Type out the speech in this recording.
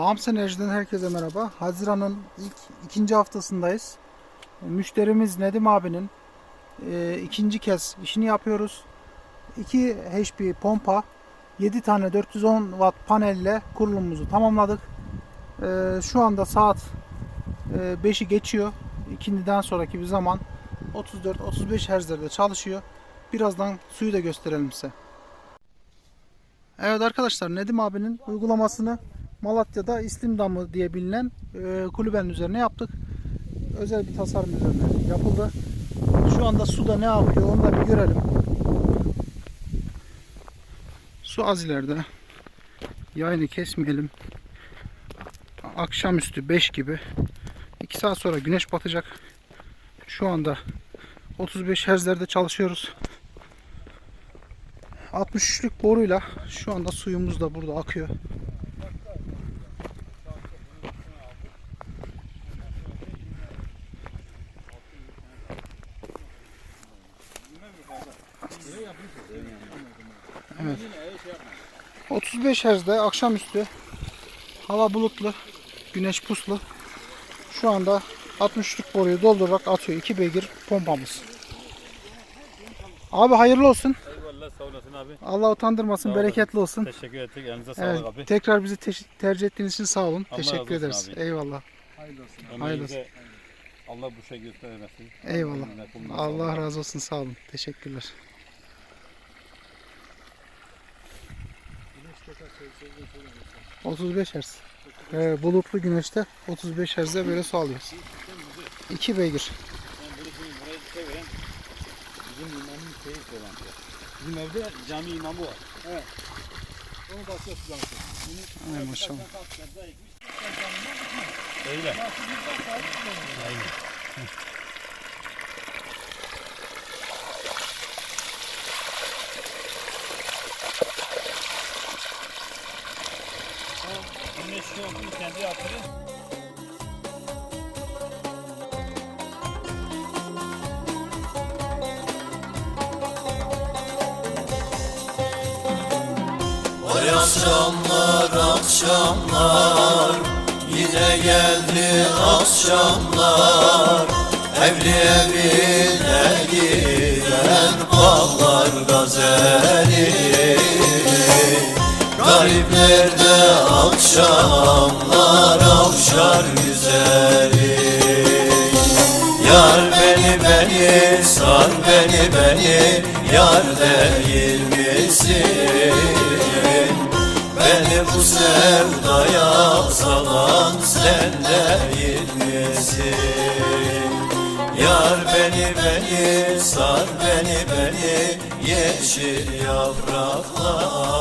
Bağımsız Enerji'den herkese merhaba. Haziran'ın ilk ikinci haftasındayız. E, Müşterimiz Nedim abinin e, ikinci kez işini yapıyoruz. 2 HP pompa, 7 tane 410 watt panelle kurulumumuzu tamamladık. E, şu anda saat e, 5'i geçiyor. İkindiden sonraki bir zaman 34-35 Hz'lerde çalışıyor. Birazdan suyu da gösterelim size. Evet arkadaşlar Nedim abinin uygulamasını Malatya'da İslim Damı diye bilinen e, kulübenin üzerine yaptık. Özel bir tasarım üzerine yapıldı. Şu anda suda ne yapıyor onu da bir görelim. Su az ileride. Yayını kesmeyelim. Akşamüstü 5 gibi. 2 saat sonra güneş batacak. Şu anda 35 Hz'lerde çalışıyoruz. 63'lük boruyla şu anda suyumuz da burada akıyor. Evet. 35 Hz'de akşamüstü hava bulutlu, güneş puslu. Şu anda 63'lük boruyu doldurarak atıyor. 2 beygir pompamız. Abi hayırlı olsun. Eyvallah sağ olasın abi. Allah utandırmasın, bereketli olsun. Teşekkür ettik. Elinize Evet, sağlık abi. tekrar bizi te- tercih ettiğiniz için sağ olun. Allah Teşekkür olsun ederiz. abi. Eyvallah. Emeğinize Allah bu şey göstermesin. Eyvallah. Allah razı olsun. Sağ olun. Teşekkürler. ...35 Hz. Ee, bulutlu güneşte 35 Hz'de böyle su alıyoruz. 2 beygir. Bunu bizim imamın şeyi söylenti. Bizim evde cami imamı var. Onu da yapacağım. Ay maşallah. Öyle. Aynen. Vay akşamlar akşamlar Yine geldi akşamlar. Evli evine giden bağlar gazeli. Gariplerde akşamlar avşar güzeli. Yar beni beni sar beni beni Yar değil misin? Beni bu sevdaya salan sen değil misin? Yar beni beni sar beni beni Yeşil yapraklar